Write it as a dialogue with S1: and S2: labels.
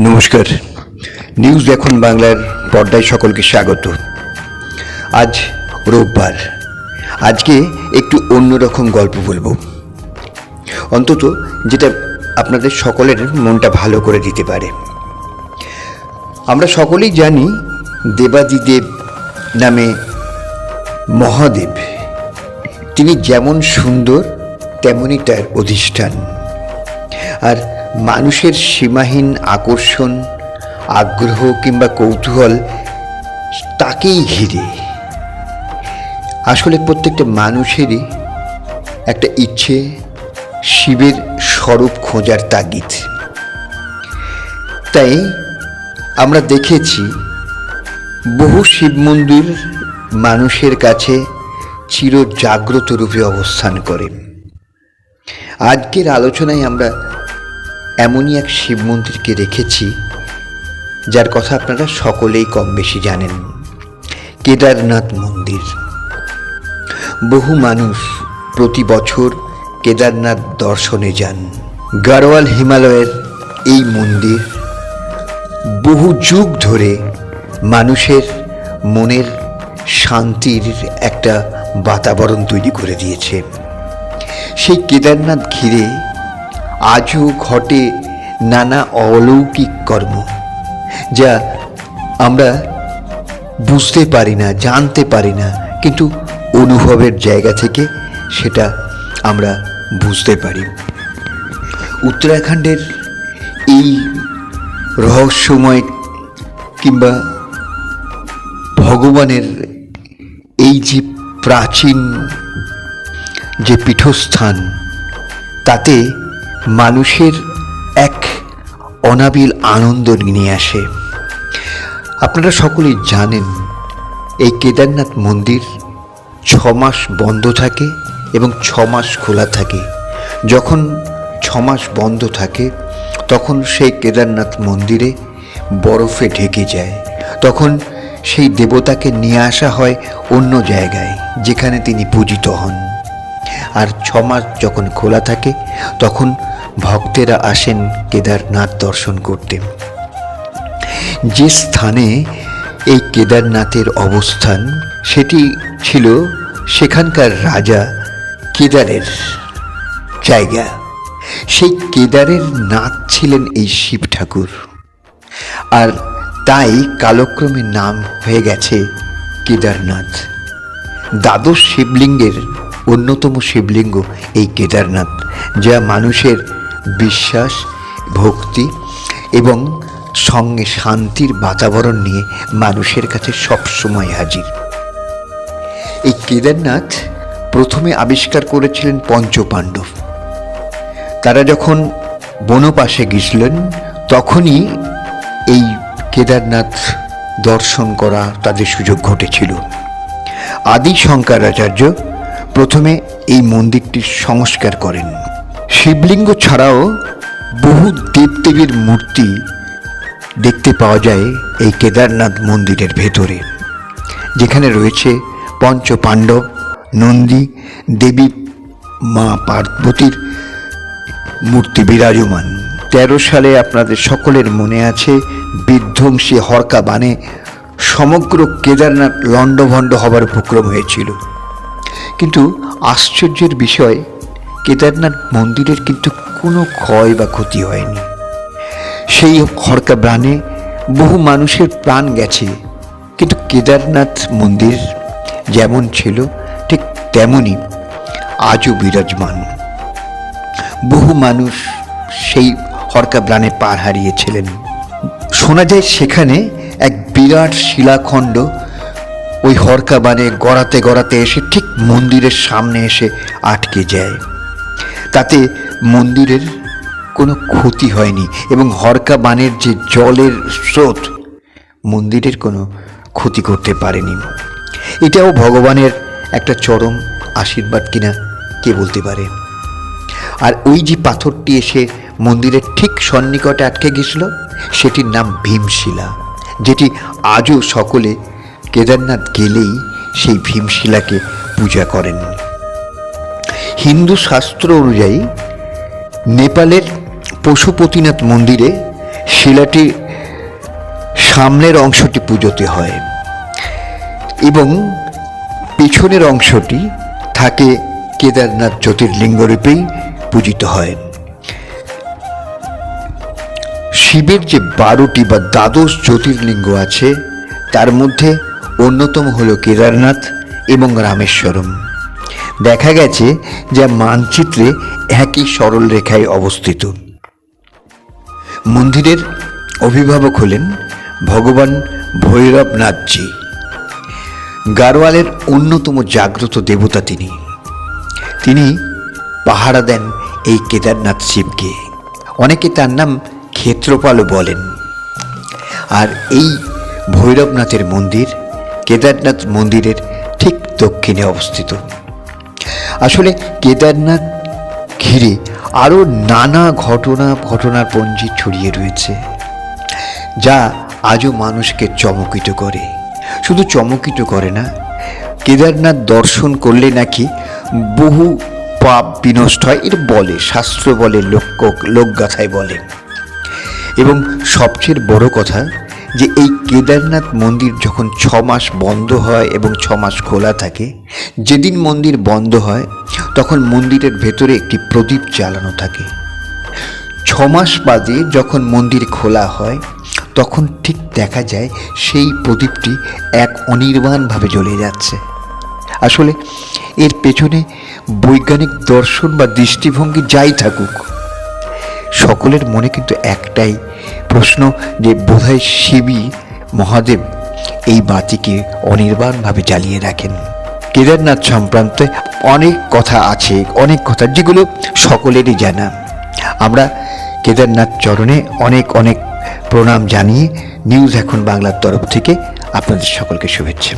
S1: নমস্কার। নিউজ এখন বাংলার পর্দায় সকলকে স্বাগত। আজ রোববার। আজকে একটু অন্যরকম গল্প বলব। অন্তত যেটা আপনাদের সকলের মনটা ভালো করে দিতে পারে। আমরা সকলেই জানি দেবাদিদেব নামে মহাদেব। তিনি যেমন সুন্দর, তেমনই তার অধিষ্ঠান। আর মানুষের সীমাহীন আকর্ষণ, আগ্রহ কিংবা কৌতূহল তাকেই ঘিরে। আসলে প্রত্যেকটা মানুষেরই একটা ইচ্ছে শিবের স্বরূপ খোঁজার তাগিদ। তাই আমরা দেখেছি বহু শিব মন্দির মানুষের কাছে চির জাগ্রত রূপে অবস্থান করে। আজকের আলোচনায় আমরা এমনই এক শিব মন্দিরকে রেখেছি, যার কথা আপনারা সকলেই কম বেশি জানেন। কেদারনাথ মন্দির। বহু মানুষ প্রতি বছর কেদারনাথ দর্শনে যান। গাড়োয়াল হিমালয়ের এই মন্দির বহু যুগ ধরে মানুষের মনের শান্তির একটা বাতাবরণ তৈরি করে দিয়েছে। সেই কেদারনাথ ঘিরে আজও ঘটে নানা অলৌকিক কর্ম, যা আমরা বুঝতে পারি না, জানতে পারি না, কিন্তু অনুভবের জায়গা থেকে সেটা আমরা বুঝতে পারি। উত্তরাখণ্ডের এই রহস্যময় কিংবা ভগবানের এই যে প্রাচীন যে পীঠস্থান, তাতে মানুষের এক অনাবিল আনন্দ নিয়ে আসে। আপনারা সকলেই জানেন, এই কেদারনাথ মন্দির ছ মাস বন্ধ থাকে এবং ছ মাস খোলা থাকে। যখন ছ মাস বন্ধ থাকে, তখন সেই কেদারনাথ মন্দিরে বরফে ঢেকে যায়। তখন সেই দেবতাকে নিয়ে আসা হয় অন্য জায়গায়, যেখানে তিনি পূজিত হন। আর ছ মাস যখন খোলা থাকে, তখন ভক্তেরা আসেন কেদারনাথ দর্শন করতে। যে স্থানে এই কেদারনাথের অবস্থান, সেটি ছিল সেখানকার রাজা কেদারের জায়গা। সেই কেদারের নাথ ছিলেন এই শিব ঠাকুর। আর তাই কালক্রমে নাম হয়ে গেছে কেদারনাথ। দ্বাদশ শিবলিঙ্গের অন্যতম শিবলিঙ্গ এই কেদারনাথ, যা মানুষের বিশ্বাস, ভক্তি এবং সঙ্গে শান্তির বাতাবরণ নিয়ে মানুষের কাছে সবসময় হাজির। এই কেদারনাথ প্রথমে আবিষ্কার করেছিলেন পঞ্চপাণ্ডব। তারা যখন বনপাশে গেছিলেন তখনই এই কেদারনাথ দর্শন করা তাদের সুযোগ ঘটেছিল। আদি শঙ্করাচার্য প্রথমে এই মন্দিরটির সংস্কার করেন। শিবলিঙ্গ ছাড়াও বহু দেবদেবীর মূর্তি দেখতে পাওয়া যায় এই কেদারনাথ মন্দিরের ভেতরে, যেখানে রয়েছে পঞ্চ পাণ্ডব নন্দী দেবী, মা পার্বতীর মূর্তি বিরাজমান। তেরো সালে আপনাদের সকলের মনে আছে বিধ্বংসী হরকা বানে সমগ্র কেদারনাথ লণ্ডভণ্ড হবার উপক্রম হয়েছিল। কিন্তু আশ্চর্যের বিষয়, কেদারনাথ মন্দিরের কিন্তু কোনো ক্ষয় বা ক্ষতি হয়নি। সেই হরকা ব্রাণে বহু মানুষের প্রাণ গেছে, কিন্তু কেদারনাথ মন্দির যেমন ছিল, ঠিক তেমনই আজও বিরাজমান। বহু মানুষ সেই হরকা ব্রাণে পার হারিয়েছিলেন। শোনা যায় সেখানে এক বিরাট শিলাখণ্ড ওই হরকা বানে গড়াতে গড়াতে এসে ঠিক মন্দিরের সামনে এসে আটকে যায়। তাতে মন্দিরের কোনো ক্ষতি হয়নি এবং হরকা বানের যে জলের স্রোত, মন্দিরের কোনো ক্ষতি করতে পারেনি। এটাও ভগবানের একটা চরম আশীর্বাদ কিনা কে বলতে পারে? আর ওই যে পাথরটি এসে মন্দিরের ঠিক সন্নিকটে আটকে গেছিল, সেটির নাম ভীমশিলা, যেটি আজও সকলে কেদারনাথ গেলেই সেই ভীমশিলাকে পূজা করেন। হিন্দু শাস্ত্র অনুযায়ী নেপালের পশুপতিনাথ মন্দিরে শিলাটি সামনের অংশটি পুজোতে হয় এবং পিছনের অংশটি থাকে কেদারনাথ জ্যোতির্লিঙ্গ রূপেই পূজিত হয়। শিবের যে বারোটি বা দ্বাদশ জ্যোতির্লিঙ্গ আছে, তার মধ্যে অন্যতম হল কেদারনাথ এবং রামেশ্বরম। দেখা গেছে যা মানচিত্রে একই সরল রেখায় অবস্থিত। মন্দিরের অভিভাবক হলেন ভগবান ভৈরবনাথজি। গারোয়ালের অন্যতম জাগ্রত দেবতা তিনি। তিনি পাহারা দেন এই কেদারনাথ শিবকে। অনেকে তার নাম ক্ষেত্রপালও বলেন। আর এই ভৈরবনাথের মন্দির কেদারনাথ মন্দিরের ঠিক দক্ষিণে অবস্থিত। আসলে কেদারনাথ ঘিরে আরও নানা ঘটনা ঘটনার পঞ্জি ছড়িয়ে রয়েছে, যা আজও মানুষকে চমকিত করে। শুধু চমকিত করে না, কেদারনাথ দর্শন করলে নাকি বহু পাপ বিনষ্ট হয়, এর বলে, শাস্ত্র বলে, লোক লোকগাথায় বলে। এবং সবচেয়ে বড় কথা যে এই কেদারনাথ মন্দির যখন ছ মাস বন্ধ হয় এবং ছ মাস খোলা থাকে, যেদিন মন্দির বন্ধ হয়, তখন মন্দিরের ভেতরে একটি প্রদীপ জ্বালানো থাকে। ছ মাস বাদে যখন মন্দির খোলা হয়, তখন ঠিক দেখা যায় সেই প্রদীপটি এক অনির্বাণভাবে জ্বলে যাচ্ছে। আসলে এর পেছনে বৈজ্ঞানিক দর্শন বা দৃষ্টিভঙ্গি যাই থাকুক, সকলের মনে কিন্তু একটাই প্রশ্ন যে বোধহয় শিবই মহাদেব এই বাতিকে অনির্বাণভাবে জ্বালিয়ে রাখেন। কেদারনাথ সংক্রান্তে অনেক কথা আছে, অনেক কথা যেগুলো সকলেরই জানা। আমরা কেদারনাথ চরণে অনেক অনেক প্রণাম জানিয়ে নিউজ এখন বাংলার তরফ থেকে আপনাদের সকলকে শুভেচ্ছা।